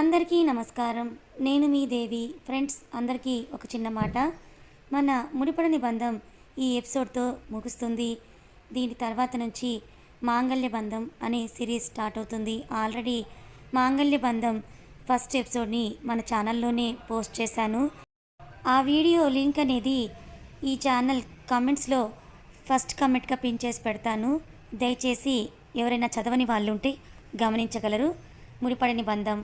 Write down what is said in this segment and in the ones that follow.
అందరికీ నమస్కారం. నేను మీ దేవి. ఫ్రెండ్స్ అందరికీ ఒక చిన్న మాట. మన ముడిపడని బంధం ఈ ఎపిసోడ్తో ముగుస్తుంది. దీని తర్వాత నుంచి మాంగళ్య బంధం అనే సిరీస్ స్టార్ట్ అవుతుంది. ఆల్రెడీ మాంగళ్య బంధం ఫస్ట్ ఎపిసోడ్ని మన ఛానల్లోనే పోస్ట్ చేశాను. ఆ వీడియో లింక్ అనేది ఈ ఛానల్ కమెంట్స్లో ఫస్ట్ కమెంట్గా పిన్ చేసి పెడతాను. దయచేసి ఎవరైనా చదవని వాళ్ళు ఉంటే గమనించగలరు. ముడిపడని బంధం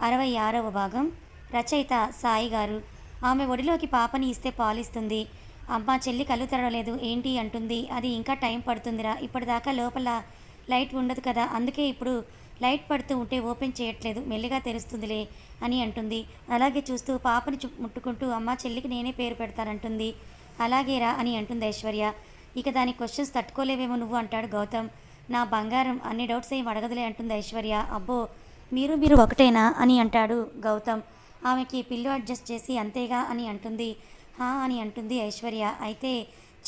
అరవై ఆరవ భాగం. రచయిత సాయి గారు ఆమె ఒడిలోకి పాపని ఇస్తే పాలిస్తుంది. అమ్మ చెల్లి కళ్ళు తెరవలేదు. ఏంటి అంటుంది. అది ఇంకా టైం పడుతుందిరా. ఇప్పటిదాకా లోపల లైట్ ఉండదు కదా. అందుకే ఇప్పుడు లైట్ పడుతూ ఉంటే ఓపెన్ చేయట్లేదు. మెల్లిగా తెరుస్తుందిలే అని అంటుంది. అలాగే చూస్తూ పాపని ముట్టుకుంటూ అమ్మ చెల్లికి నేనే పేరు పెడతానంటుంది. అలాగేరా అని అంటుంది ఐశ్వర్య. ఇక దాని క్వశ్చన్స్ తట్టుకోలేవేమో నువ్వు అంటాడు గౌతమ్. నా బంగారం అన్ని డౌట్స్ ఏం అడగదులే అంటుంది ఐశ్వర్య. అబ్బో మీరు మీరు ఒకటేనా అని అంటాడు గౌతమ్. ఆమెకి పిల్లు అడ్జస్ట్ చేసి అంతేగా అని అంటుంది. హా అని అంటుంది ఐశ్వర్య. అయితే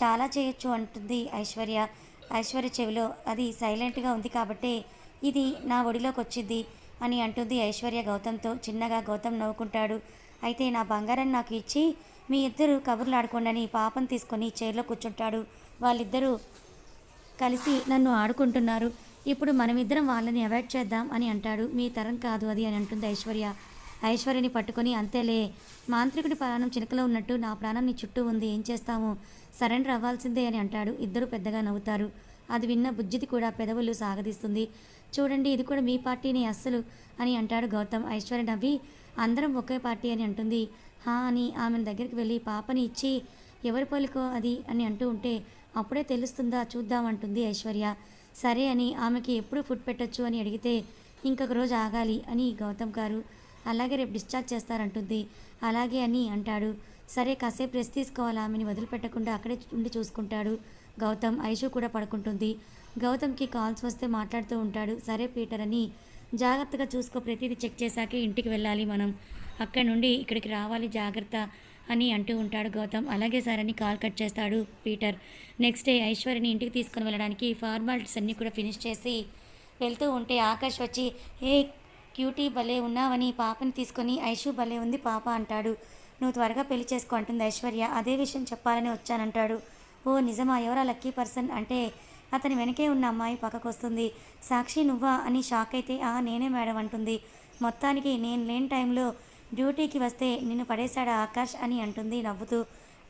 చాలా చేయొచ్చు అంటుంది ఐశ్వర్య. ఐశ్వర్య చెవిలో అది సైలెంట్గా ఉంది కాబట్టే ఇది నా ఒడిలోకి వచ్చింది అని అంటుంది ఐశ్వర్య గౌతమ్తో. చిన్నగా గౌతమ్ నవ్వుకుంటాడు. అయితే నా బంగారం నాకు ఇచ్చి మీ ఇద్దరు కబుర్లు ఆడుకోండి పాపం తీసుకొని చైర్లో కూర్చుంటాడు. వాళ్ళిద్దరూ కలిసి నన్ను ఆడుకుంటున్నారు. ఇప్పుడు మనమిద్దరం వాళ్ళని అవాయిడ్ చేద్దాం అని అంటాడు. మీ తరం కాదు అది అని అంటుంది ఐశ్వర్య. ఐశ్వర్యని పట్టుకొని అంతేలే. మాంత్రికుడి ప్రాణం చిలకలో ఉన్నట్టు నా ప్రాణం నీ చుట్టూ ఉంది ఏం చేస్తాము? సరెండర్ అవ్వాల్సిందే అని అంటాడు. ఇద్దరు పెద్దగా నవ్వుతారు. అది విన్న బుజ్జిది కూడా పెదవులు సాగదీస్తుంది. చూడండి ఇది కూడా మీ పార్టీని అస్సలు అని అంటాడు గౌతమ్. ఐశ్వర్య నవ్వి అందరం ఒకే పార్టీ అని అంటుంది. హా అని ఆమె దగ్గరికి వెళ్ళి పాపని ఇచ్చి ఎవరి పోలికో అది అని అంటూ ఉంటే అప్పుడే తెలుస్తుందా చూద్దామంటుంది ఐశ్వర్య. సరే అని ఆమెకి ఎప్పుడు ఫుడ్ పెట్టొచ్చు అని అడిగితే ఇంకొక రోజు ఆగాలి అని గౌతమ్ గారు అలాగే రేపు డిశ్చార్జ్ చేస్తారంటుంది. అలాగే అని అంటాడు. సరే కాసేపు రెస్ట్ తీసుకోవాలి ఆమెని వదిలిపెట్టకుండా అక్కడే ఉండి చూసుకుంటాడు గౌతమ్. ఐషు కూడా పడుకుంటుంది. గౌతమ్కి కాల్స్ వస్తే మాట్లాడుతూ ఉంటాడు. సరే పీటర్ అని జాగ్రత్తగా చూసుకో ప్రతిదీ చెక్ చేశాకే ఇంటికి వెళ్ళాలి మనం. అక్కడి నుండి ఇక్కడికి రావాలి జాగ్రత్త. అని అంటూ ఉంటాడు గౌతమ్. అలాగే సార్ అని కాల్ కట్ చేస్తాడు పీటర్. నెక్స్ట్ డే ఐశ్వర్యని ఇంటికి తీసుకుని వెళ్ళడానికి ఫార్మాలిటీస్ అన్నీ కూడా ఫినిష్ చేసి వెళ్తూ ఉంటే ఆకాష్ వచ్చి ఏ క్యూటీ భలే ఉన్నావని పాపని తీసుకొని ఐషు భలే ఉంది పాప అంటాడు. నువ్వు త్వరగా పెళ్ళి చేసుకో అంటుంది ఐశ్వర్య. అదే విషయం చెప్పాలని వచ్చానంటాడు. ఓ నిజమా ఎవరా లక్కీ పర్సన్? అంటే అతని వెనకే ఉన్న అమ్మాయి పక్కకు వస్తుంది సాక్షి నువ్వా? అని షాక్ అయితే ఆ నేనే మేడం అంటుంది. మొత్తానికి నేను లేని టైంలో డ్యూటీకి వస్తే నిన్ను పడేశాడా ఆకాష్ అని అంటుంది నవ్వుతూ.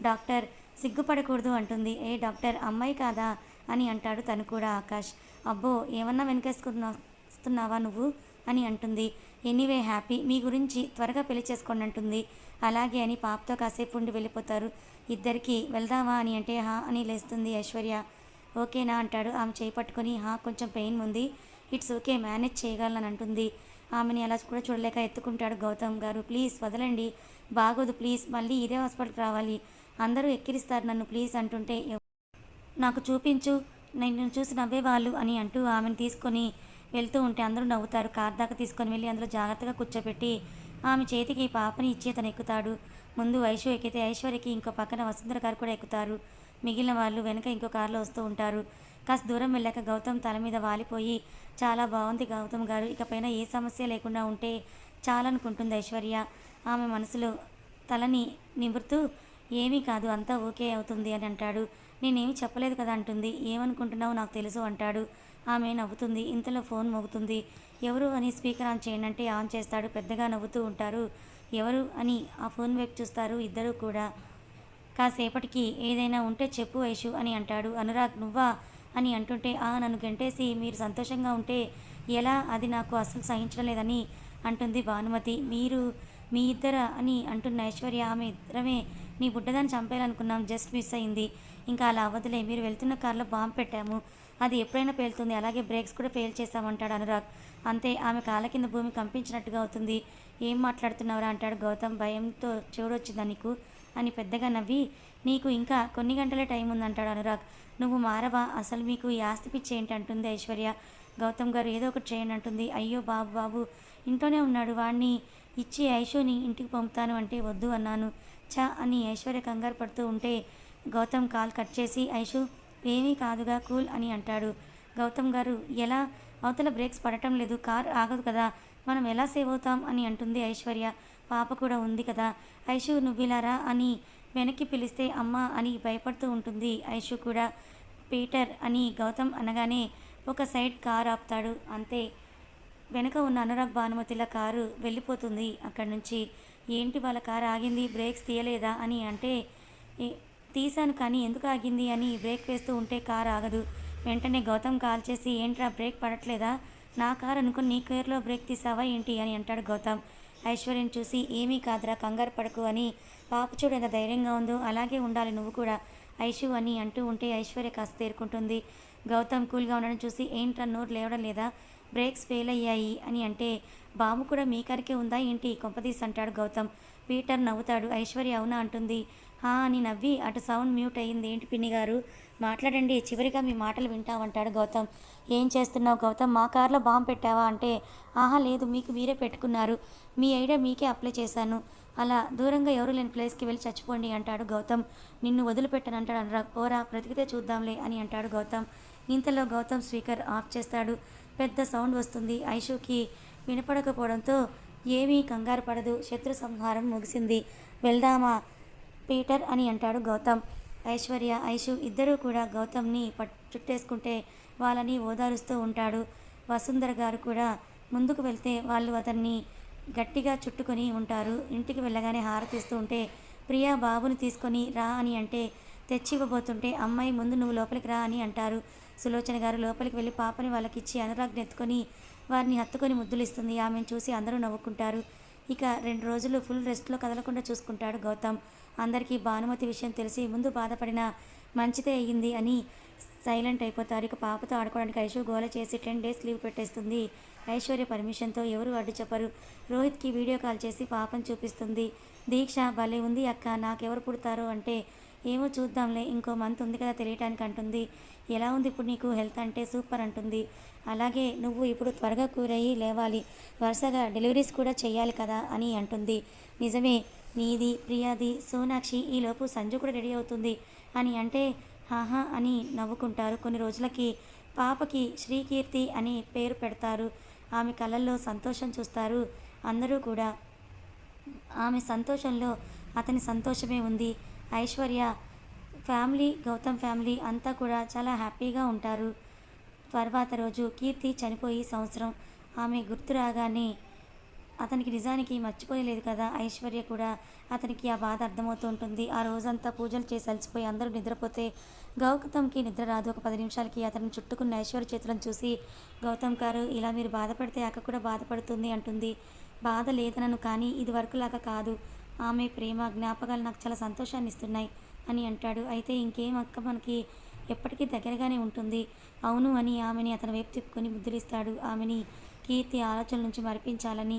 డాక్టర్ సిగ్గుపడకూడదు అంటుంది. ఏ డాక్టర్ అమ్మాయి కాదా అని అంటాడు తను కూడా ఆకాష్. అబ్బో ఏమన్నా వెనకేసుకున్నావా వస్తున్నావా నువ్వు అని అంటుంది. ఎనీవే హ్యాపీ మీ గురించి త్వరగా పెళ్ళి చేసుకోండి అంటుంది. అలాగే అని పాపతో కాసేపు ఉండి వెళ్ళిపోతారు. ఇద్దరికి వెళ్దామా అని అంటే హా అని లేస్తుంది ఐశ్వర్య. ఓకేనా అంటాడు. ఆమె చేపట్టుకొని హా కొంచెం పెయిన్ ఉంది. ఇట్స్ ఓకే మేనేజ్ చేయగలనని అంటుంది. ఆమెని అలా కూడా చూడలేక ఎత్తుకుంటాడు గౌతమ్ గారు. ప్లీజ్ వదలండి బాగోదు ప్లీజ్ మళ్ళీ ఇదే హాస్పిటల్కి రావాలి. అందరూ ఎక్కిరిస్తారు నన్ను ప్లీజ్ అంటుంటే నాకు చూపించు నేను చూసి నవ్వేవాళ్ళు అని అంటూ ఆమెను తీసుకొని వెళ్తూ ఉంటే అందరూ నవ్వుతారు. కార్ దాకా తీసుకొని వెళ్ళి అందులో జాగ్రత్తగా కూర్చోబెట్టి ఆమె చేతికి పాపని ఇచ్చి అతను ఎక్కుతాడు. ముందు ఐశ్వర్య ఎక్కితే ఐశ్వర్యకి ఇంకో పక్కన వసుంధర గారు కూడా ఎక్కుతారు. మిగిలిన వాళ్ళు వెనక ఇంకో కారులో వస్తూ ఉంటారు. కాస్త దూరం వెళ్ళాక గౌతమ్ తల మీద వాలిపోయి చాలా బాగుంది గౌతమ్ గారు. ఇకపైన ఏ సమస్య లేకుండా ఉంటే చాలనుకుంటుంది ఐశ్వర్య. ఆమె మనసులో తలని నిమురుతూ ఏమీ కాదు అంతా ఓకే అవుతుంది అని అంటాడు. నేనేమి చెప్పలేదు కదా అంటుంది. ఏమనుకుంటున్నావు నాకు తెలుసు అంటాడు. ఆమె నవ్వుతుంది. ఇంతలో ఫోన్ మోగుతుంది. ఎవరు అని స్పీకర్ ఆన్ చేయండి అంటే ఆన్ చేస్తాడు. పెద్దగా నవ్వుతూ ఉంటారు. ఎవరు అని ఆ ఫోన్ వైపు చూస్తారు. ఇద్దరు కూడా కాసేపటికి ఏదైనా ఉంటే చెప్పు ఐషు అని అంటాడు. అనురాగ్ నువ్వా? అని అంటుంటే ఆ నన్ను గంటేసి మీరు సంతోషంగా ఉంటే ఎలా అది నాకు అస్సలు సహించడం లేదని అంటుంది భానుమతి. మీరు మీ ఇద్దర? అని అంటున్న ఐశ్వర్య ఆమె ఇద్దరమే. నీ బుడ్డదాన్ని చంపేయాలనుకున్నాం. జస్ట్ మిస్ అయింది. ఇంకా అలా అవ్వదులే. మీరు వెళ్తున్న కార్లో బాంబు పెట్టాము. అది ఎప్పుడైనా పేలుతుంది. అలాగే బ్రేక్స్ కూడా ఫెయిల్ చేస్తామంటాడు అనురాగ్. అంతే ఆమె కాళ్ళ కింద భూమి కంపించినట్టుగా అవుతుంది. ఏం మాట్లాడుతున్నావురా? అంటాడు గౌతమ్. భయంతో చూడొచ్చిందా నీకు? అని పెద్దగా నవ్వి నీకు ఇంకా కొన్ని గంటలే టైం ఉందంటాడు అనురాగ్. నువ్వు మారవా? అసలు మీకు ఈ ఆస్తి పిచ్చి ఏంటంటుంది ఐశ్వర్య. గౌతమ్ గారు ఏదో ఒకటి చేయండి అంటుంది. అయ్యో బాబు బాబు ఇంట్లోనే ఉన్నాడు. వాడిని ఇచ్చి ఐషోని ఇంటికి పంపుతాను అంటే వద్దు అన్నాను. చా అని ఐశ్వర్య కంగారు పడుతూ ఉంటే గౌతమ్ కాల్ కట్ చేసి ఐషు ఏమీ కాదుగా కూల్ అని అంటాడు. గౌతమ్ గారు ఎలా? అవతల బ్రేక్స్ పడటం లేదు కార్ ఆగదు కదా మనం ఎలా సేవ్ అవుతాం అని అంటుంది ఐశ్వర్య. పాప కూడా ఉంది కదా. ఐషు నువ్విలారా అని వెనక్కి పిలిస్తే అమ్మ అని భయపడుతూ ఉంటుంది. ఐషు కూడా పీటర్ అని గౌతమ్ అనగానే ఒక సైడ్ కార్ ఆపుతాడు. అంతే. వెనక ఉన్న అనురాగ్ భానుమతిల కారు వెళ్ళిపోతుంది. అక్కడి నుంచి ఏంటి వాళ్ళ కారు ఆగింది? బ్రేక్స్ తీయలేదా? అని అంటే తీశాను కానీ ఎందుకు ఆగింది? అని బ్రేక్ వేస్తూ ఉంటే కారు ఆగదు. వెంటనే గౌతమ్ కాల్ చేసి ఏంట్రా బ్రేక్ పడట్లేదా? నా కారు అనుకుని నీ కేర్లో బ్రేక్ తీసావా ఏంటి? అని అంటాడు గౌతమ్. ఐశ్వర్యం చూసి ఏమీ కాదురా కంగారు పడకు అని పాప చూడు ఎంత ధైర్యంగా ఉందో అలాగే ఉండాలి నువ్వు కూడా ఐషు అని అంటూ ఉంటే ఐశ్వర్య కాస్త తేరుకుంటుంది. గౌతమ్ కూల్గా ఉండడం చూసి ఏంట్రా నోరు లేవడం లేదా? బ్రేక్స్ ఫెయిల్ అయ్యాయి అని అంటే బాబు కూడా మీ కారికే ఉందా ఏంటి? కొంపదీస్ అంటాడు గౌతమ్. పీటర్ నవ్వుతాడు ఐశ్వర్య అవునా అంటుంది. హా అని నవ్వి అటు సౌండ్ మ్యూట్ అయ్యింది. ఏంటి పిన్ని గారు? మాట్లాడండి చివరిగా మీ మాటలు వింటామంటాడు గౌతమ్. ఏం చేస్తున్నావు గౌతమ్? మా కార్లో బాంబు పెట్టావా అంటే ఆహా లేదు మీకు మీరే పెట్టుకున్నారు. మీ ఐడియా మీకే అప్లై చేశాను. అలా దూరంగా ఎవరు లేని ప్లేస్కి వెళ్ళి చచ్చిపోండి అంటాడు గౌతమ్. నిన్ను వదిలిపెట్టను అంటాడు అనురాగ్ పోరా బ్రతికితే చూద్దాంలే అని అంటాడు గౌతమ్. ఇంతలో గౌతమ్ స్పీకర్ ఆఫ్ చేస్తాడు. పెద్ద సౌండ్ వస్తుంది. ఐషుకి వినపడకపోవడంతో ఏమీ కంగారు పడదు. శత్రు సంహారం ముగిసింది. వెళ్దామా పీటర్ అని అంటాడు గౌతమ్. ఐశ్వర్య ఐషు ఇద్దరూ కూడా గౌతమ్ని పట్ చుట్టేసుకుంటే వాళ్ళని ఓదారుస్తూ ఉంటాడు. వసుంధర గారు కూడా ముందుకు వెళ్తే వాళ్ళు అతన్ని గట్టిగా చుట్టుకొని ఉంటారు. ఇంటికి వెళ్ళగానే హారతిస్తూ ఉంటే ప్రియా బాబుని తీసుకొని రా అని అంటే తెచ్చి ఇవ్వబోతుంటే అమ్మాయి ముందు నువ్వు లోపలికి రా అని అంటారు. సులోచన గారు లోపలికి వెళ్ళి పాపని వాళ్ళకిచ్చి అనురాగ్ని ఎత్తుకొని వారిని హత్తుకొని ముద్దులిస్తుంది. ఆమెను చూసి అందరూ నవ్వుకుంటారు. ఇక రెండు రోజులు ఫుల్ రెస్ట్లో కదలకుండా చూసుకుంటాడు గౌతమ్. అందరికీ భానుమతి విషయం తెలిసి ముందు బాధపడిన మంచిదే అయ్యింది అని సైలెంట్ అయిపోతారు. ఇక పాపతో ఆడుకోవడానికి ఐశ్వర్య గోల చేసి టెన్ డేస్ లీవ్ పెట్టేస్తుంది. ఐశ్వర్య పర్మిషన్తో ఎవరు అడ్డు చెప్పరు. రోహిత్కి వీడియో కాల్ చేసి పాపను చూపిస్తుంది. దీక్ష భలే ఉంది అక్క నాకెవరు పుడతారు అంటే ఏమో చూద్దాంలే ఇంకో మంత్ ఉంది కదా తెలియటానికి అంటుంది. ఎలా ఉంది ఇప్పుడు నీకు హెల్త్ అంటే సూపర్ అంటుంది. అలాగే నువ్వు ఇప్పుడు త్వరగా కూరయ్యి లేవాలి. వరుసగా డెలివరీస్ కూడా చేయాలి కదా అని అంటుంది. నిజమే నీది ప్రియాది సోనాక్షి ఈలోపు సంజు కూడా రెడీ అవుతుంది అని అంటే హాహా అని నవ్వుకుంటారు. కొన్ని రోజులకి పాపకి శ్రీకీర్తి అని పేరు పెడతారు. ఆమె కళ్ళల్లో సంతోషం చూస్తారు. అందరూ కూడా ఆమె సంతోషంలో అతని సంతోషమే ఉంది. ఐశ్వర్య ఫ్యామిలీ గౌతమ్ ఫ్యామిలీ అంతా కూడా చాలా హ్యాపీగా ఉంటారు. తర్వాత రోజు కీర్తి చనిపోయి సంవత్సరం. ఆమె గుర్తు రాగానే అతనికి నిజానికి మర్చిపోయలేదు కదా. ఐశ్వర్య కూడా అతనికి ఆ బాధ అర్థమవుతూ ఉంటుంది. ఆ రోజంతా పూజలు చేసి అలసిపోయి అందరూ నిద్రపోతే గౌతమ్కి నిద్ర రాదు. ఒక పది నిమిషాలకి అతను చుట్టుకున్న ఐశ్వర్య చేతులను చూసి గౌతమ్ గారు ఇలా మీరు బాధపడితే అక్క కూడా బాధపడుతుంది అంటుంది. బాధ లేదనను కానీ ఇది వరకులాగా కాదు. ఆమె ప్రేమ జ్ఞాపకాలు నాకు చాలా సంతోషాన్ని ఇస్తున్నాయి అని అంటాడు. అయితే ఇంకేం అక్క మనకి ఎప్పటికీ దగ్గరగానే ఉంటుంది. అవును అని ఆమెని అతని వైపు తిప్పుకొని ముద్దులిస్తాడు. ఆమెని కీర్తి ఆలోచనల నుంచి మరిపించాలని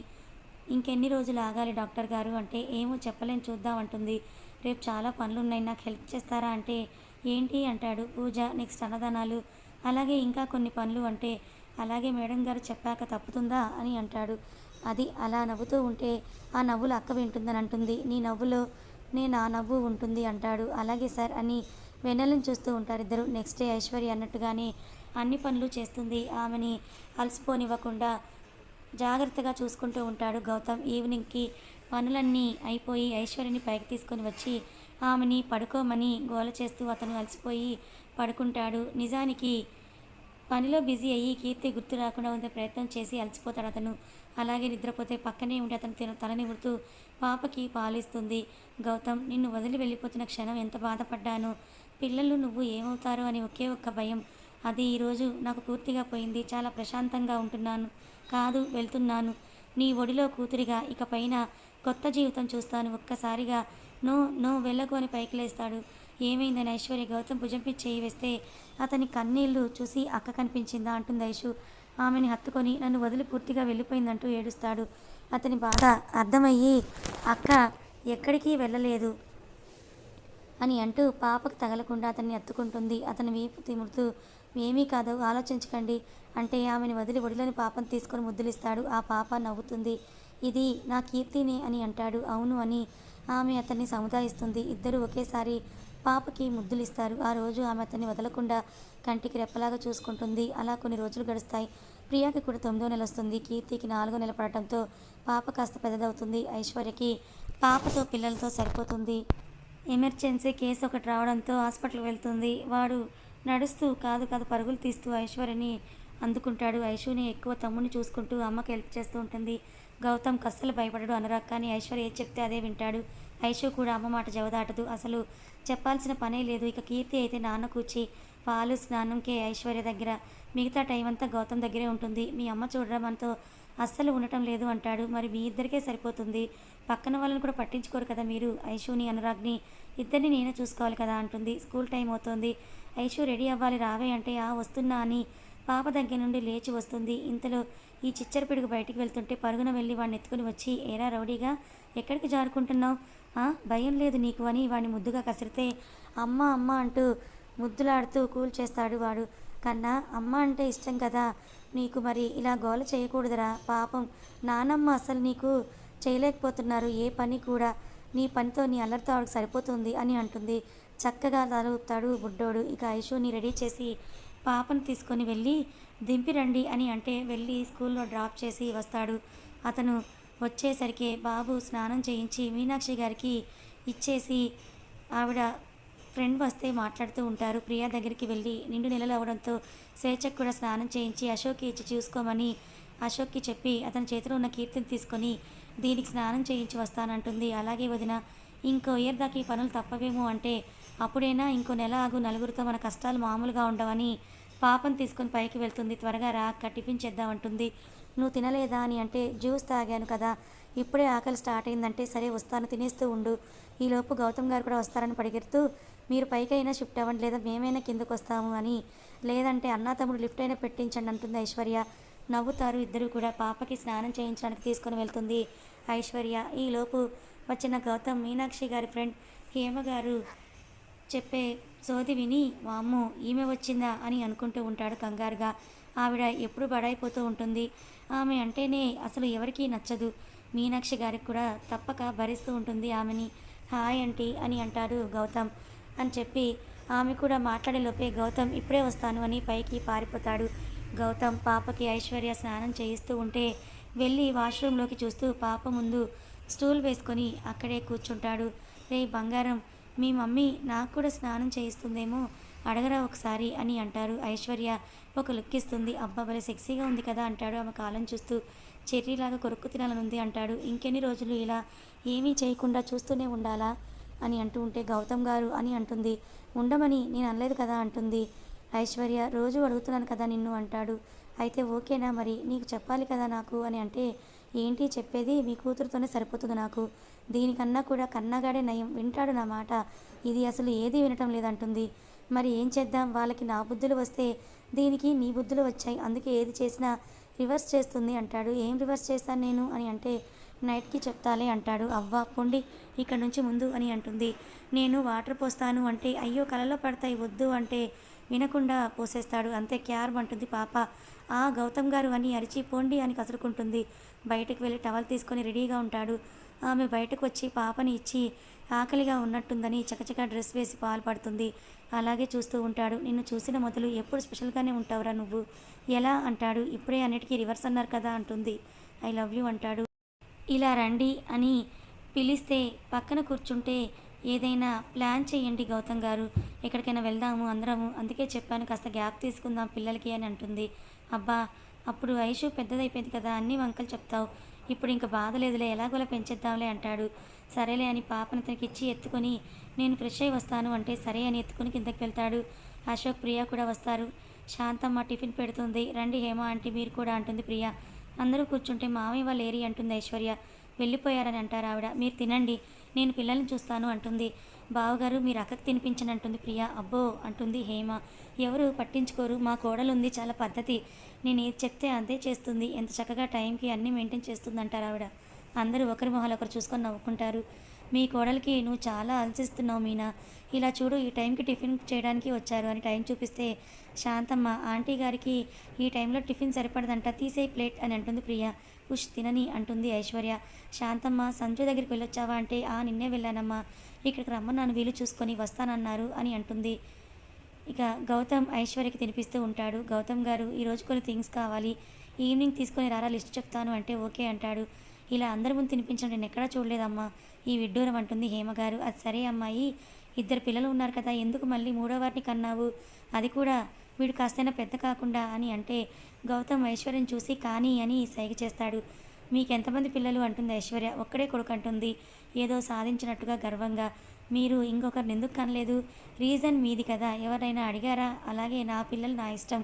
ఇంకెన్ని రోజులు ఆగాలి డాక్టర్ గారు అంటే ఏమో చెప్పలేని చూద్దాం అంటుంది. రేపు చాలా పనులు ఉన్నాయి నాకు హెల్ప్ చేస్తారా అంటే? ఏంటి అంటాడు పూజ నెక్స్ట్ అన్నదానాలు. అలాగే ఇంకా కొన్ని పనులు అంటే అలాగే మేడం గారు చెప్పాక తప్పుతుందా అని అంటాడు. అది అలా నవ్వుతూ ఉంటే ఆ నవ్వులు అక్క వింటుందని అంటుంది. నీ నవ్వులో నేను ఆ నవ్వు ఉంటుంది అంటాడు. అలాగే సార్ అని వెన్నెలను చూస్తూ ఉంటారు ఇద్దరు. నెక్స్ట్ డే ఐశ్వర్య అన్నట్టుగానే అన్ని పనులు చేస్తుంది. ఆమెని అలసిపోనివ్వకుండా జాగ్రత్తగా చూసుకుంటూ ఉంటాడు గౌతమ్. ఈవినింగ్కి పనులన్నీ అయిపోయి ఐశ్వర్యని పైకి తీసుకొని వచ్చి ఆమెని పడుకోమని గోల చేస్తూ అతను అలసిపోయి పడుకుంటాడు. నిజానికి పనిలో బిజీ అయ్యి కీర్తి గుర్తు రాకుండా ఉండే ప్రయత్నం చేసి అలసిపోతాడు అతను. అలాగే నిద్రపోతే పక్కనే ఉండి అతను తన తలని ఉడుతూ పాపకి పాలిస్తుంది. గౌతమ్ నిన్ను వదిలి వెళ్ళిపోతున్న క్షణం ఎంత బాధపడ్డాను. పిల్లలు నువ్వు ఏమవుతారో అని ఒకే ఒక్క భయం. అది ఈరోజు నాకు పూర్తిగా పోయింది. చాలా ప్రశాంతంగా ఉంటున్నాను. కాదు వెళ్తున్నాను. నీ ఒడిలో కూతురిగా ఇక పైన కొత్త జీవితం చూస్తాను. ఒక్కసారిగా నో నో వెళ్ళకు అని పైకి లేస్తాడు ఏమైందని ఐశ్వర్య గౌతమ్ భుజంపై చేయి వేస్తే అతని కన్నీళ్ళు చూసి అక్క కనిపించిందా అంటుంది ఐషు. ఆమెని హత్తుకొని నన్ను వదిలి పూర్తిగా వెళ్ళిపోయిందంటూ ఏడుస్తాడు. అతని బాధ అర్థమయ్యి అక్క ఎక్కడికి వెళ్ళలేదు అని అంటూ పాపకు తగలకుండా అతన్ని ఎత్తుకుంటుంది అతని వీపు తిముడుతూ ఏమీ కాదు ఆలోచించకండి. అంటే ఆమెను వదిలి ఒడిలోని పాపను తీసుకొని ముద్దులిస్తాడు. ఆ పాప నవ్వుతుంది. ఇది నా కీర్తిని అని అంటాడు. అవును అని ఆమె అతన్ని సముదాయిస్తుంది. ఇద్దరు ఒకేసారి పాపకి ముద్దులిస్తారు. ఆ రోజు ఆమె అతన్ని వదలకుండా కంటికి రెప్పలాగా చూసుకుంటుంది. అలా కొన్ని రోజులు గడుస్తాయి. ప్రియాకి కూడా తొమ్మిదో నెల వస్తుంది. కీర్తికి నాలుగో నెల పడటంతో పాప కాస్త పెద్దదవుతుంది. ఐశ్వర్యకి పాపతో పిల్లలతో సరిపోతుంది. ఎమర్జెన్సీ కేసు ఒకటి రావడంతో హాస్పిటల్కి వెళ్తుంది. వాడు నడుస్తూ కాదు కాదు పరుగులు తీస్తూ ఐశ్వర్యని అందుకుంటాడు. ఐశ్వర్యని ఎక్కువ తమ్ముడిని చూసుకుంటూ అమ్మకి హెల్ప్ చేస్తూ ఉంటుంది. గౌతమ్ కస్సలు భయపడడు అనురాగ్ కానీ ఐశ్వర్య ఏది చెప్తే అదే వింటాడు. ఐశ్వ కూడా అమ్మ మాట జవదాటదు. అసలు చెప్పాల్సిన పనే లేదు. ఇక కీర్తి అయితే నాన్న కూర్చి పాలు స్నానంకే ఐశ్వర్య దగ్గర. మిగతా టైం అంతా గౌతమ్ దగ్గరే ఉంటుంది. మీ అమ్మ చూడడం మనతో అస్సలు ఉండటం లేదు అంటాడు. మరి మీ ఇద్దరికే సరిపోతుంది. పక్కన వాళ్ళని కూడా పట్టించుకోరు కదా మీరు? ఐషుని అనురాగ్ని ఇద్దరిని నేనే చూసుకోవాలి కదా అంటుంది. స్కూల్ టైం అవుతుంది. ఐషు రెడీ అవ్వాలి రావే అంటే ఆ వస్తున్నా అని పాప దగ్గర నుండి లేచి వస్తుంది. ఇంతలో ఈ చిచ్చర పిడుగు బయటికి వెళ్తుంటే పరుగున వెళ్ళి వాడిని ఎత్తుకుని వచ్చి ఏరా రౌడీగా ఎక్కడికి జారుకుంటున్నావు? "ఆ, భయం లేదు నీకు అని వాడిని ముద్దుగా కసిరితే అమ్మ అమ్మ అంటూ ముద్దులాడుతూ కూల్ చేస్తాడు వాడు. కన్నా అమ్మ అంటే ఇష్టం కదా నీకు మరి ఇలా గోల చేయకూడదురా? పాపం నానమ్మ అసలు నీకు చేయలేకపోతున్నారు. ఏ పని కూడా నీ పనితో నీ అల్లరితో ఆవిడకి సరిపోతుంది అని అంటుంది. చక్కగా తలుపుతాడు బుడ్డోడు. ఇక ఐషుని రెడీ చేసి పాపను తీసుకొని వెళ్ళి దింపి రండి అని అంటే వెళ్ళి స్కూల్లో డ్రాప్ చేసి వస్తాడు. అతను వచ్చేసరికి బాబు స్నానం చేయించి మీనాక్షి గారికి ఇచ్చేసి ఆవిడ ఫ్రెండ్ వస్తే మాట్లాడుతూ ఉంటారు. ప్రియా దగ్గరికి వెళ్ళి నిండు నెలలు అవడంతో స్వేచ్ఛకు కూడా స్నానం చేయించి అశోక్కి ఇచ్చి చూసుకోమని అశోక్కి చెప్పి అతని చేతిలో ఉన్న కీర్తిని తీసుకొని దీనికి స్నానం చేయించి వస్తానంటుంది. అలాగే వదిన ఇంకో ఇయర్ దాకా ఈ పనులు తప్పవేమో అంటే అప్పుడైనా ఇంకో నెల ఆగు నలుగురితో మన కష్టాలు మామూలుగా ఉండవని పాపం తీసుకొని పైకి వెళ్తుంది. త్వరగా రా అక్క టిఫిన్ చేద్దామంటుంది నువ్వు తినలేదా అని అంటే జ్యూస్ తాగాను కదా. ఇప్పుడే ఆకలి స్టార్ట్ అయిందంటే సరే వస్తాను తినేస్తూ ఉండు. ఈలోపు గౌతమ్ గారు కూడా వస్తారని పడిగెడుతూ మీరు పైకైనా షిఫ్ట్ అవ్వండి లేదా మేమైనా కిందకు వస్తాము అని. లేదంటే అన్నా తమ్ముడు లిఫ్ట్ అయినా పెట్టించండి అంటుంది ఐశ్వర్య. నవ్వుతారు ఇద్దరు కూడా. పాపకి స్నానం చేయించడానికి తీసుకొని వెళ్తుంది ఐశ్వర్య. ఈలోపు వచ్చిన గౌతమ్ మీనాక్షి గారి ఫ్రెండ్ హేమ గారు చెప్పే సోది విని వామ్మో ఈమె వచ్చిందా? అని అనుకుంటూ ఉంటాడు కంగారుగా. ఆవిడ ఎప్పుడు బడాయిపోతూ ఉంటుంది. ఆమె అంటేనే అసలు ఎవరికీ నచ్చదు. మీనాక్షి గారికి కూడా తప్పక భరిస్తూ ఉంటుంది ఆమెని. హాయ్ అంటీ అని అంటాడు గౌతమ్. అని చెప్పి ఆమె కూడా మాట్లాడేలోపే గౌతమ్ ఇప్పుడే వస్తాను అని పైకి పారిపోతాడు. గౌతమ్ పాపకి ఐశ్వర్య స్నానం చేయిస్తూ ఉంటే వెళ్ళి వాష్రూమ్లోకి చూస్తూ పాప ముందు స్టూల్ వేసుకొని అక్కడే కూర్చుంటాడు. రే బంగారం మీ మమ్మీ నాకు కూడా స్నానం చేయిస్తుందేమో అడగరా ఒకసారి అని అంటారు ఐశ్వర్య. ఒక లుక్ ఇస్తుంది. అబ్బా భలే సెక్సీగా ఉంది కదా అంటాడు ఆమె కాలం చూస్తూ. చెర్రీలాగా కొరుక్కు తినాలనుంది అంటాడు. ఇంకెన్ని రోజులు ఇలా ఏమీ చేయకుండా చూస్తూనే ఉండాలా అని అంటూ ఉంటే గౌతమ్ గారు అని అంటుంది. ఉండమని నేను అనలేదు కదా అంటుంది ఐశ్వర్య. రోజు అడుగుతున్నాను కదా నిన్ను అంటాడు. అయితే ఓకేనా మరి? నీకు చెప్పాలి కదా నాకు అని అంటే ఏంటి చెప్పేది? మీ కూతురుతోనే సరిపోతుంది నాకు. దీనికన్నా కూడా కన్నగాడే నయం. వింటాడు నా మాట. ఇది అసలు ఏది వినటం లేదంటుంది. మరి ఏం చేద్దాం? వాళ్ళకి నా బుద్ధులు వస్తే దీనికి నీ బుద్ధులు వచ్చాయి. అందుకే ఏది చేసినా రివర్స్ చేస్తుంది అంటాడు. ఏం రివర్స్ చేస్తాను నేను అని అంటే నైట్కి చెప్తాలే అంటాడు. అవ్వ పొండి ఇక్కడ నుంచి ముందు అని అంటుంది. నేను వాటర్ పోస్తాను అంటే అయ్యో కలలో పడతాయి వద్దు అంటే వినకుండా పోసేస్తాడు. అంతే క్యార్ అంటుంది పాప. ఆ గౌతమ్ గారు అని అరిచి పోండి అని కసురుకుంటుంది. బయటకు వెళ్ళి టవల్ తీసుకొని రెడీగా ఉంటాడు. ఆమె బయటకు వచ్చి పాపని ఇచ్చి ఆకలిగా ఉన్నట్టుందని చకచక డ్రెస్ వేసి పాలు పడుతుంది. అలాగే చూస్తూ ఉంటాడు. నిన్ను చూసిన మొదలు ఎప్పుడు స్పెషల్గానే ఉంటావురా నువ్వు? ఎలా? అంటాడు. ఇప్పుడే అన్నిటికీ రివర్స్ అన్నారు కదా అంటుంది. ఐ లవ్ యూ అంటాడు. ఇలా రండి అని పిలిస్తే పక్కన కూర్చుంటే ఏదైనా ప్లాన్ చేయండి గౌతమ్ గారు. ఎక్కడికైనా వెళ్దాము అందరము. అందుకే చెప్పాను కాస్త గ్యాప్ తీసుకుందాం పిల్లలకి అని అంటుంది. అబ్బా అప్పుడు ఐషు పెద్దదైపోయింది కదా అన్ని వంకలు చెప్తావు. ఇప్పుడు ఇంకా బాధ లేదులే ఎలాగోలా పెంచేద్దాంలే అంటాడు. సరేలే అని పాపను తనకి ఇచ్చి ఎత్తుకొని నేను ఫ్రెష్ అయి వస్తాను అంటే సరే అని ఎత్తుకొని కిందకి వెళ్తాడు. అశోక్ ప్రియ కూడా వస్తారు. శాంతమ్మ టిఫిన్ పెడుతుంది. రండి హేమ ఆంటీ మీరు కూడా అంటుంది ప్రియ. అందరూ కూర్చుంటే మామయ్య వాళ్ళు ఏరి అంటుంది ఐశ్వర్య. వెళ్ళిపోయారని అంటారు ఆవిడ. మీరు తినండి నేను పిల్లల్ని చూస్తాను అంటుంది. బావగారు మీరు అక్కకు తినిపించని అంటుంది ప్రియా. అబ్బో అంటుంది హేమ ఎవరు పట్టించుకోరు మా కోడలు ఉంది చాలా పద్ధతి. నేను ఏది చెప్తే అదే చేస్తుంది. ఎంత చక్కగా టైంకి అన్నీ మెయింటైన్ చేస్తుంది అంటారు ఆవిడ. అందరూ ఒకరి మొహాలు ఒకరు చూసుకొని నవ్వుకుంటారు. మీ కోడలికి నువ్వు చాలా అలసిస్తున్నావు మీనా. ఇలా చూడు ఈ టైంకి టిఫిన్ చేయడానికి వచ్చారు అని టైం చూపిస్తే శాంతమ్మ ఆంటీ గారికి ఈ టైంలో టిఫిన్ సరిపడదంట తీసేయి ప్లేట్ అని అంటుంది ప్రియా. ఉష్ తినని అంటుంది ఐశ్వర్య. శాంతమ్మ సంజు దగ్గరికి వెళ్ళొచ్చావా అంటే ఆ నిన్నే వెళ్ళానమ్మా. ఇక్కడికి రమ్మన్నాను వీలు చూసుకొని వస్తానన్నారు అని అంటుంది. ఇక గౌతమ్ ఐశ్వర్యకి తినిపిస్తూ ఉంటాడు. గౌతమ్ గారు ఈరోజు కొన్ని థింగ్స్ కావాలి. ఈవినింగ్ తీసుకొని రారా లిస్ట్ చెప్తాను అంటే ఓకే అంటాడు. ఇలా అందరి ముందు తినిపించడం నేను ఎక్కడా చూడలేదమ్మా. ఈ విడ్డూరం అంటుంది హేమగారు అది సరే అమ్మాయి ఇద్దరు పిల్లలు ఉన్నారు కదా ఎందుకు మళ్ళీ మూడో వారిని కన్నావు? అది కూడా వీడు కాస్తైనా పెద్ద కాకుండా అని అంటే గౌతమ్ ఐశ్వర్యం చూసి కానీ అని సైగ చేస్తాడు. మీకు ఎంతమంది పిల్లలు? అంటుంది ఐశ్వర్య. ఒక్కడే కొడుకు అంటుంది. ఏదో సాధించినట్టుగా గర్వంగా. మీరు ఇంకొకరిని ఎందుకు కనలేదు? రీజన్ మీది కదా. ఎవరైనా అడిగారా? అలాగే నా పిల్లలు నా ఇష్టం.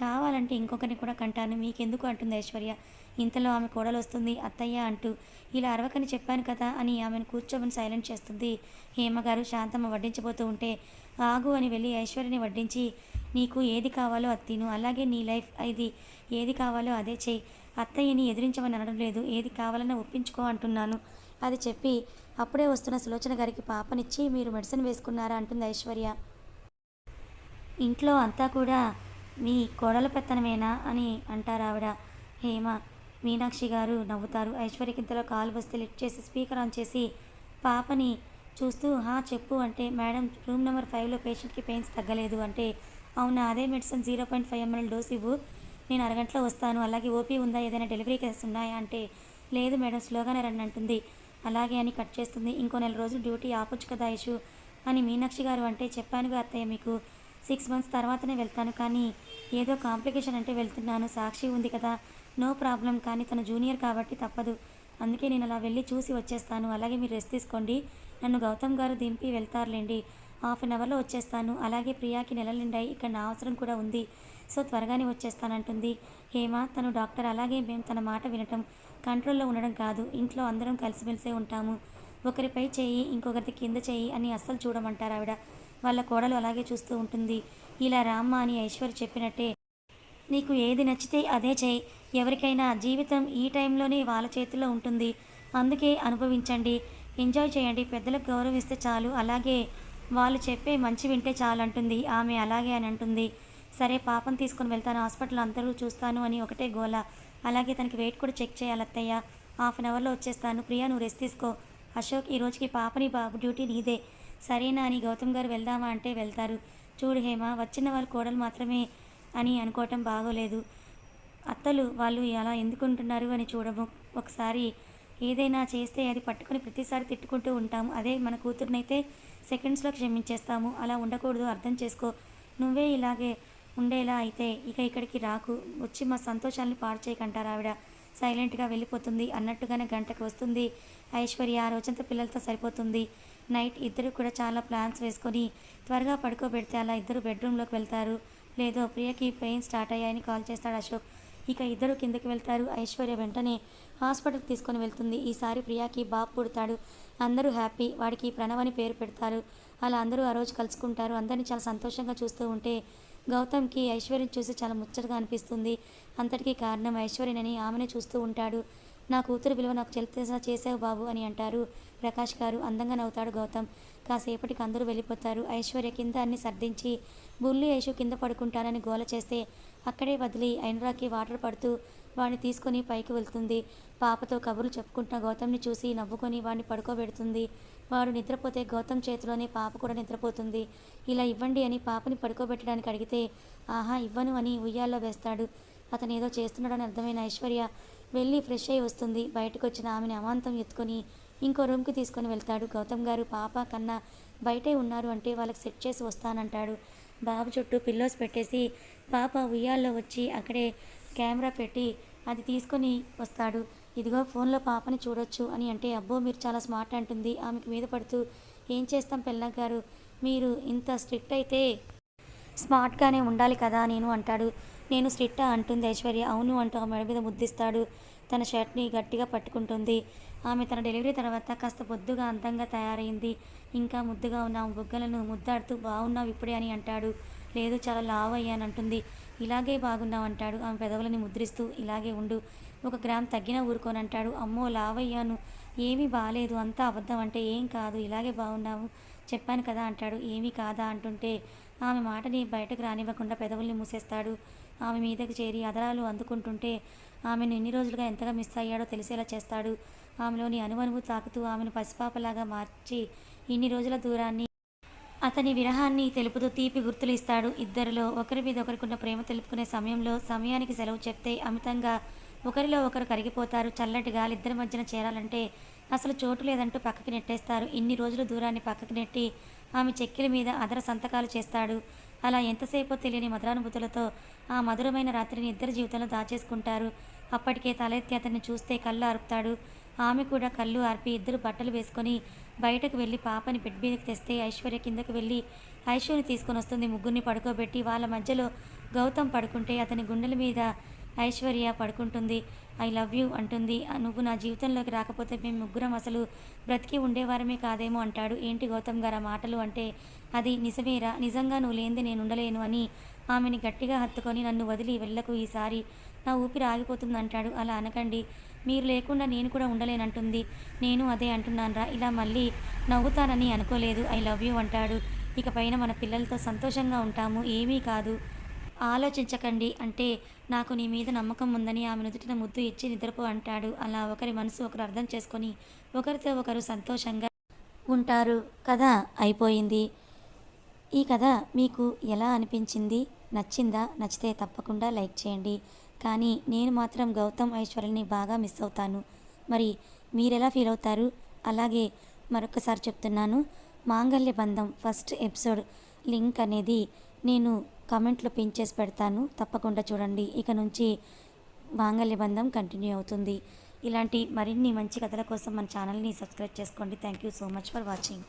కావాలంటే ఇంకొకరిని కూడా కంటాను. మీకెందుకు అంటుంది ఐశ్వర్య. ఇంతలో ఆమె కోడలు వస్తుంది అత్తయ్య అంటూ ఇలా అరవకని చెప్పాను కదా అని ఆమెను కూర్చోమని సైలెంట్ చేస్తుంది. హేమగారు శాంతమ్మ వడ్డించబోతూ ఉంటే ఆగు అని వెళ్ళి ఐశ్వర్యని వడ్డించి నీకు ఏది కావాలో అది తిను. అలాగే నీ లైఫ్ ఇది. ఏది కావాలో అదే చెయ్యి. అత్తయ్యని ఎదిరించమని అనడం లేదు. ఏది కావాలన్నా ఒప్పించుకో అంటున్నాను. అది చెప్పి అప్పుడే వస్తున్న సులోచన గారికి పాపనిచ్చి మీరు మెడిసిన్ వేసుకున్నారా? అంటుంది ఐశ్వర్య. ఇంట్లో అంతా కూడా మీ కోడల పెత్తనమేనా? అని అంటారు ఆవిడ. హేమ మీనాక్షి గారు నవ్వుతారు. ఐశ్వర్యకి ఇంతలో కాల్ వస్తే లిఫ్ట్ చేసి స్పీకర్ ఆన్ చేసి పాపని చూస్తూ హా చెప్పు అంటే మేడం రూమ్ నెంబర్ ఫైవ్లో పేషెంట్కి పెయిన్స్ తగ్గలేదు అంటే అవునా అదే medicine zero point five ML dose ఇవ్వు. నేను అరగంటలో వస్తాను. అలాగే ఓపీ ఉందా? ఏదైనా డెలివరీ కేసు ఉన్నాయా? అంటే లేదు మేడం స్లోగానే రండి అంటుంది. అలాగే అని కట్ చేస్తుంది. ఇంకో నెల రోజులు డ్యూటీ ఆపొచ్చు కదా ఇషు అని మీనాక్షి గారు అంటే చెప్పానుగా అత్తయ్య మీకు. సిక్స్ మంత్స్ తర్వాతనే వెళ్తాను కానీ ఏదో కాంప్లికేషన్ అంటే వెళ్తున్నాను. సాక్షి ఉంది కదా నో ప్రాబ్లం కానీ తను జూనియర్ కాబట్టి తప్పదు. అందుకే నేను అలా వెళ్ళి చూసి వచ్చేస్తాను. అలాగే మీరు రెస్ట్ తీసుకోండి. నన్ను గౌతమ్ గారు దింపి వెళ్తారులేండి. హాఫ్ అన్ అవర్లో వచ్చేస్తాను. అలాగే ప్రియాకి నెలలు నిండాయి ఇక్కడ నా అవసరం కూడా ఉంది. సో త్వరగానే వచ్చేస్తానంటుంది. హేమ తను డాక్టర్. అలాగే మేము తన మాట వినటం. కంట్రోల్లో ఉండడం కాదు. ఇంట్లో అందరం కలిసిమెలిసే ఉంటాము. ఒకరిపై చేయి ఇంకొకరిది కింద చేయి అని అస్సలు చూడమంటారు ఆవిడ వాళ్ళ కోడలు అలాగే చూస్తూ ఉంటుంది. ఇలా రామ్మ అని ఐశ్వర్య చెప్పినట్టే నీకు ఏది నచ్చితే అదే చేయి. ఎవరికైనా జీవితం ఈ టైంలోనే వాళ్ళ చేతిలో ఉంటుంది. అందుకే అనుభవించండి. ఎంజాయ్ చేయండి. పెద్దలకు గౌరవిస్తే చాలు. అలాగే వాళ్ళు చెప్పే మంచి వింటే చాలు అంటుంది ఆమె అలాగే అని అంటుంది. సరే పాపం తీసుకొని వెళ్తాను. హాస్పిటల్ అందరూ చూస్తాను అని ఒకటే గోల. అలాగే తనకి వెయిట్ కూడా చెక్ చేయాలి అత్తయ్య. హాఫ్ అన్ అవర్లో వచ్చేస్తాను. ప్రియా నువ్వు రెస్ట్ తీసుకో. అశోక్ ఈ రోజుకి పాపని బాబు డ్యూటీ నీదే. సరేనా అని గౌతమ్ గారు వెళ్దామా అంటే వెళ్తారు. చూడు హేమ వచ్చిన వాళ్ళు కోడలు మాత్రమే అని అనుకోవటం బాగోలేదు. అత్తలు వాళ్ళు అలా ఎందుకుంటున్నారు అని చూడము. ఒకసారి ఏదైనా చేస్తే అది పట్టుకొని ప్రతిసారి తిట్టుకుంటూ ఉంటాము. అదే మన కూతురునైతే సెకండ్స్లో క్షమించేస్తాము. అలా ఉండకూడదు అర్థం చేసుకో. నువ్వే ఇలాగే ఉండేలా అయితే ఇక ఇక్కడికి రాకు. వచ్చి మా సంతోషాన్ని పాడు చేయకంటారు ఆవిడ. సైలెంట్గా వెళ్ళిపోతుంది. అన్నట్టుగానే గంటకు వస్తుంది. ఐశ్వర్య ఆ రోజంతా పిల్లలతో సరిపోతుంది. నైట్ ఇద్దరు కూడా చాలా ప్లాన్స్ వేసుకొని త్వరగా పడుకోబెడితే అలా ఇద్దరు బెడ్రూమ్లోకి వెళ్తారు. లేదో ప్రియకి పెయిన్ స్టార్ట్ అయ్యాయని కాల్ చేస్తాడు అశోక్. ఇక ఇద్దరు కిందకి వెళ్తారు. ఐశ్వర్య వెంటనే హాస్పిటల్కి తీసుకొని వెళ్తుంది. ఈసారి ప్రియాకి బాబు పుడతాడు. అందరూ హ్యాపీ. వాడికి ప్రణవ్ అని పేరు పెడతారు. అలా అందరూ ఆ రోజు కలుసుకుంటారు. అందరినీ చాలా సంతోషంగా చూస్తూ ఉంటే గౌతమ్కి ఐశ్వర్యం చూసి చాలా ముచ్చటగా అనిపిస్తుంది. అంతటికీ కారణం ఐశ్వర్యనని ఆమెనే చూస్తూ ఉంటాడు. నా కూతురు విలువ నాకు తెలిసేలా చేసావు బాబు అని అంటారు ప్రకాష్ గారు. అందంగా నవ్వుతాడు గౌతమ్. కాసేపటికి అందరూ వెళ్ళిపోతారు. ఐశ్వర్య కింద అన్ని సర్దించి బుల్లి ఐషు కింద పడుకుంటానని గోల చేస్తే అక్కడే వదిలి ఐన్రాకి వాటర్ పడుతూ వాడిని తీసుకొని పైకి వెళ్తుంది. పాపతో కబుర్లు చెప్పుకుంటున్న గౌతమ్ని చూసి నవ్వుకొని వాడిని పడుకోబెడుతుంది. వాడు నిద్రపోతే గౌతమ్ చేతిలోనే పాప కూడా నిద్రపోతుంది. ఇలా ఇవ్వండి అని పాపని పడుకోబెట్టడానికి అడిగితే ఆహా ఇవ్వను అని ఉయ్యాల్లో వేస్తాడు. అతను ఏదో చేస్తున్నాడని అర్థమైన ఐశ్వర్య వెళ్ళి ఫ్రెష్ అయి వస్తుంది. బయటకు వచ్చిన ఆమెను అమాంతం ఎత్తుకొని ఇంకో రూమ్కి తీసుకొని వెళ్తాడు. గౌతమ్ గారు పాప కన్నా బయటే ఉన్నారు అంటే వాళ్ళకి సెట్ చేసి వస్తానంటాడు. బాబు చుట్టూ పిల్లోస్ పెట్టేసి పాప ఉయ్యాల్లో వచ్చి అక్కడే కెమెరా పెట్టి అది తీసుకొని వస్తాడు. ఇదిగో ఫోన్లో పాపని చూడొచ్చు అని అంటే అబ్బో మీరు చాలా స్మార్ట్ అంటుంది. ఆమెకు మీద పడుతూ ఏం చేస్తాం పిల్ల గారు? మీరు ఇంత స్ట్రిక్ట్ అయితే స్మార్ట్గానే ఉండాలి కదా నేను అంటాడు. నేను స్ట్రిక్టా? అంటుంది ఐశ్వర్య. అవును అంటూ ఆమె మెడ మీద ముద్దిస్తాడు. తన షర్ట్ని గట్టిగా పట్టుకుంటుంది. ఆమె తన డెలివరీ తర్వాత కాస్త బొద్దుగా అందంగా తయారైంది. ఇంకా ముద్దుగా ఉన్న ఆమె బుగ్గలను ముద్దాడుతూ బాగున్నావు ఇప్పుడే అని అంటాడు. లేదు చాలా లావు అయ్యానంటుంది ఇలాగే బాగున్నావు అంటాడు. ఆమె పెదవులని ముద్రిస్తూ ఇలాగే ఉండు. ఒక గ్రామ్ తగ్గిన ఊరుకోనంటాడు అమ్మో లావయ్యాను ఏమీ బాగాలేదు అంతా అబద్ధం అంటే ఏం కాదు ఇలాగే బాగున్నావు చెప్పాను కదా అంటాడు. ఏమీ కాదా అంటుంటే ఆమె మాటని బయటకు రానివ్వకుండా పెదవుల్ని మూసేస్తాడు. ఆమె మీదకు చేరి అదరాలు అందుకుంటుంటే ఆమెను ఎన్ని రోజులుగా ఎంతగా మిస్ అయ్యాడో తెలిసేలా చేస్తాడు. ఆమెలోని అనువనువు తాకుతూ ఆమెను పసిపాపలాగా మార్చి ఇన్ని రోజుల దూరాన్ని అతని విరహాన్ని తెలుపుతూ తీపి గుర్తులు ఇస్తాడు. ఇద్దరిలో ఒకరి మీద ఒకరికున్న ప్రేమ తెలుపుకునే సమయంలో సమయానికి సెలవు చెప్తే అమితంగా ఒకరిలో ఒకరు కరిగిపోతారు చల్లటి గాలి ఇద్దరి మధ్యన చేరాలంటే అసలు చోటు లేదంటూ పక్కకి నెట్టేస్తారు. ఇన్ని రోజులు దూరాన్ని పక్కకి నెట్టి ఆమె చెక్కిల మీద అదర సంతకాలు చేస్తాడు. అలా ఎంతసేపో తెలియని మధురానుభూతులతో ఆ మధురమైన రాత్రిని ఇద్దరి జీవితంలో దాచేసుకుంటారు. అప్పటికే తలెత్తి అతన్ని చూస్తే కళ్ళు అరుపుతాడు ఆమె కూడా కళ్ళు ఆర్పి ఇద్దరు బట్టలు వేసుకొని బయటకు వెళ్ళి పాపని బెడ్ మీదకి తెస్తే ఐశ్వర్య కిందకు వెళ్ళి ఐశ్వర్యని తీసుకొని వస్తుంది ముగ్గురిని పడుకోబెట్టి. వాళ్ళ మధ్యలో గౌతమ్ పడుకుంటే అతని గుండెల మీద ఐశ్వర్య పడుకుంటుంది. ఐ లవ్ యూ అంటుంది. "ఆ, నువ్వు నా జీవితంలోకి రాకపోతే మేము ముగ్గురం అసలు బ్రతికి ఉండేవారమే కాదేమో అంటాడు. ఏంటి గౌతమ్ గారు ఆ మాటలు అంటే అది నిజమేరా? నిజంగా నువ్వు లేనిది నేను ఉండలేను అని ఆమెని గట్టిగా హత్తుకొని నన్ను వదిలి వెళ్ళకు ఈసారి. నా ఊపిరి ఆగిపోతుంది అంటాడు. అలా అనకండి. మీరు లేకుండా నేను కూడా ఉండలేనంటుంది నేను అదే అంటున్నానురా. ఇలా మళ్ళీ నవ్వుతానని అనుకోలేదు. ఐ లవ్ యూ అంటాడు. ఇక పైన మన పిల్లలతో సంతోషంగా ఉంటాము. ఏమీ కాదు. ఆలోచించకండి. అంటే నాకు నీ మీద నమ్మకం ఉందని ఆమె నుదుటిన ముద్దు ఇచ్చి నిద్రపో అంటాడు. అలా ఒకరి మనసు ఒకరు అర్థం చేసుకొని ఒకరితో ఒకరు సంతోషంగా ఉంటారు. కథ అయిపోయింది. ఈ కథ మీకు ఎలా అనిపించింది? నచ్చిందా? నచ్చితే తప్పకుండా లైక్ చేయండి. కానీ నేను మాత్రం గౌతమ్ ఐశ్వర్యని బాగా మిస్ అవుతాను. మరి మీరెలా ఫీల్ అవుతారు? అలాగే మరొకసారి చెప్తున్నాను. మాంగల్య బంధం ఫస్ట్ ఎపిసోడ్ లింక్ అనేది నేను కామెంట్లో పిన్ చేసి పెడతాను. తప్పకుండా చూడండి. ఇక నుంచి మాంగళ్య బంధం కంటిన్యూ అవుతుంది. ఇలాంటి మరిన్ని మంచి కథల కోసం మన ఛానల్ని సబ్స్క్రైబ్ చేసుకోండి. Thank you so much for watching.